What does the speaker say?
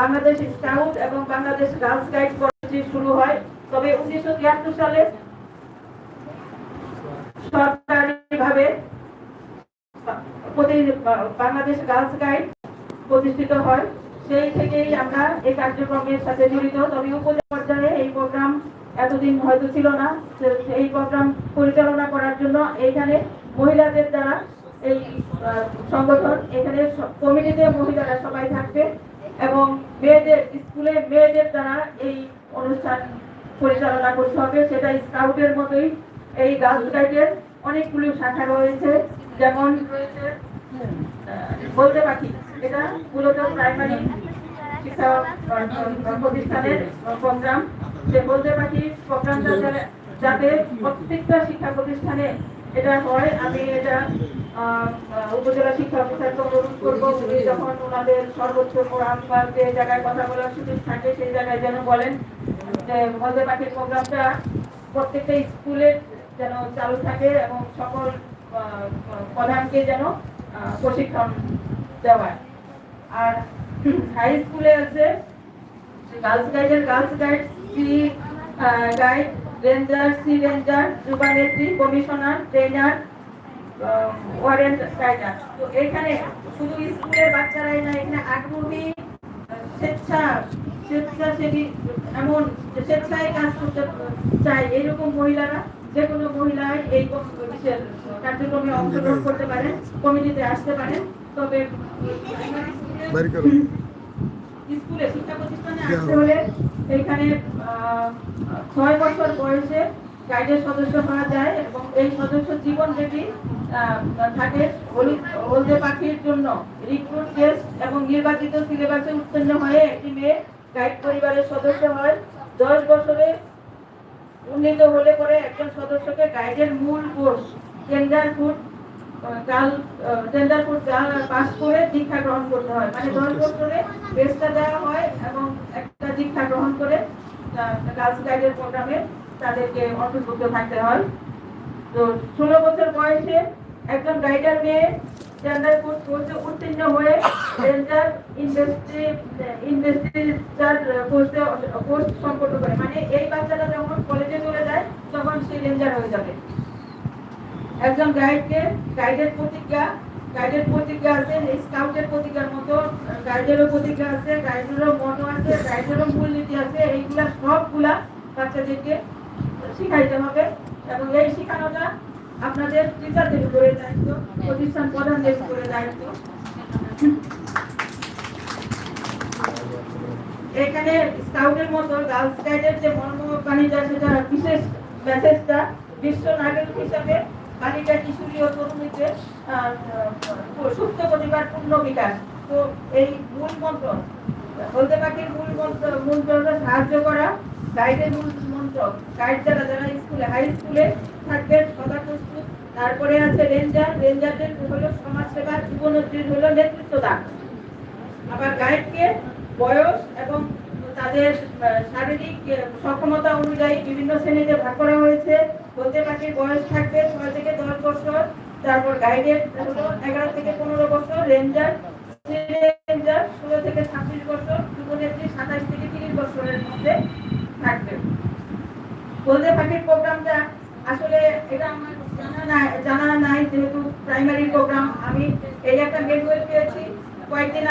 Bangladesh scout এবং Bangladesh girls guide কর্মসূচি শুরু হয়। তবে উনিশশো তিয়াত্তর সালে সরকারিভাবে বাংলাদেশ গার্লস গাইড প্রতিষ্ঠিত হয়। সেই থেকেই আমরা এই কার্যক্রমের সাথে জড়িত। তবে উপজেলা পর্যায়ে এই প্রোগ্রাম এতদিন হয়তো ছিল না। এই প্রোগ্রাম পরিচালনা করার জন্য এইখানে মহিলাদের দ্বারা এই সংগঠন, এখানে কমিটিতে মহিলারা সবাই থাকবে। এবং মেয়েদের স্কুলে মেয়েদের দ্বারা এই অনুষ্ঠান পরিচালনা করতে হবে। সেটা স্কাউটের মতোই। এই গার্লস গাইডের অনেকগুলো শাখা রয়েছে। যেমন রয়েছে বলতে পাখি এটা মূলত প্রাইমারি শিক্ষা প্রতিষ্ঠানের প্রোগ্রাম যে বলতে পাখি প্রোগ্রামটা যাতে প্রত্যেকটা শিক্ষা প্রতিষ্ঠানে এটা হয়, আমি এটা উপজেলা শিক্ষা অফিসারকে অনুরোধ করব, উনি যখন ওনাদের সর্বোচ্চ প্রোগ্রাম বা যে জায়গায় কথা বলার সুযোগ থাকে, সেই জায়গায় যেন বলেন যে বলতে পাখির প্রোগ্রামটা প্রত্যেকটা স্কুলে যেন চালু থাকে এবং সকল প্রধানকে যেন প্রশিক্ষণ দেওয়া আর হাই স্কুলে আছে গার্লস গাইডের girls guide guide ranger sea ranger যুবানেত্রী commissioner trainer warrant guider তো এখানে শুধু স্কুলের বাচ্চারাই না, এখানে আগ্রহী স্বেচ্ছা, স্বেচ্ছাসেবী, এমন স্বেচ্ছায় কাজ করতে চায় এইরকম মহিলারা, যে কোনো মহিলাই এই কার্যক্রমে অংশগ্রহণ করতে পারেন, কমিটিতে আসতে পারেন। তবে বাড়ি করো স্কুলে শিক্ষা প্রতিষ্ঠানে হলে এখানে ছয় বছর বয়সে গাইডের সদস্য হওয়া যায় এবং এই সদস্য জীবন ব্যাপী থাকে। হলদে পাখির জন্য রিক্রুট টেস্ট এবং নির্বাচিত সিলেবাসে উত্তীর্ণ হয়ে একটি মেয়ে গাইড পরিবারের সদস্য হয়। দশ বছরে উন্নীত হলে পরে একজন সদস্যকে গাইডের মূল কোর্স টেন্ডার ফুড কাল টেন্ডার পাস করে দীক্ষা গ্রহণ করতে হয়। মানে দশ বছরে বেসটা দেওয়া হয় এবং একটা দীক্ষা গ্রহণ করে গার্লস গাইডের প্রোগ্রামে তাদেরকে অন্তর্ভুক্ত থাকতে হয়। তো ষোলো বছর বয়সে একজন গাইডার মেয়ে টেন্ডার কোর্সে উত্তীর্ণ হয়ে রেঞ্জার ইন্ডাস্ট্রি ইন্ডাস্ট্রিজার কোর্সে কোর্স সম্পন্ন করে। মানে এই বাচ্চাটা যখন কলেজে চলে যায় তখন সে রেঞ্জার হয়ে যাবে। একজন গাইডকে, গাইডের প্রতিজ্ঞা গাইডের প্রতিজ্ঞা আছে স্কাউটের প্রতিজ্ঞার মতো, গাইডেরও প্রতিজ্ঞা আছে, গাইডেরও মনো আছে, গাইডেরও মূলনীতি আছে, এইগুলা সবগুলা বাচ্চাদেরকে শিখাইতে হবে এবং এই শিখানোটা আপনাদের টিচারদের উপরে দায়িত্ব, প্রতিষ্ঠান প্রধানদের উপরে দায়িত্ব। এখানে স্কাউটের মতো গার্লস গাইডের যে মর্মবাণীটা সেটা বিশেষ মেসেজটা বিশ্ব নাগরিক হিসাবে বালিকা কিশোরী ও তরুণীদের আহ, আহ, সুস্থ প্রতিভার পূর্ণ বিকাশ। তো এই মূল মন্ত্র বলতে পাখির মূল মন্ত্র মন্ত্রটা সাহায্য করা গাইডের মূল মন্ত্র গাইড যারা যারা স্কুলে হাই স্কুলে থাকবে সদা প্রস্তুত। তারপরে আছে রেঞ্জার রেঞ্জারদের হলো সমাজসেবা যুবনেত্রীর হলো নেতৃত্ব দান আবার গাইডকে বয়স এবং তাদের শারীরিক সক্ষমতা অনুযায়ী বিভিন্ন শ্রেণীতে ভাগ করা হয়েছে। বলতে পারি বয়স থাকবে ছয় থেকে তারপর গাইডের হলো এগারো থেকে পনেরো বছর রেঞ্জার রেঞ্জার ষোলো থেকে ছাব্বিশ বছর, যুবনেত্রী সাতাশ থেকে তিরিশ বছরের মধ্যে থাকবে। বলতে পাখির প্রোগ্রামটা আসলে এটা আমার জানা নাই জানা নাই যেহেতু প্রাইমারি প্রোগ্রাম আমি এই একটা গেটওয়ে পেয়েছি, কয়েকদিন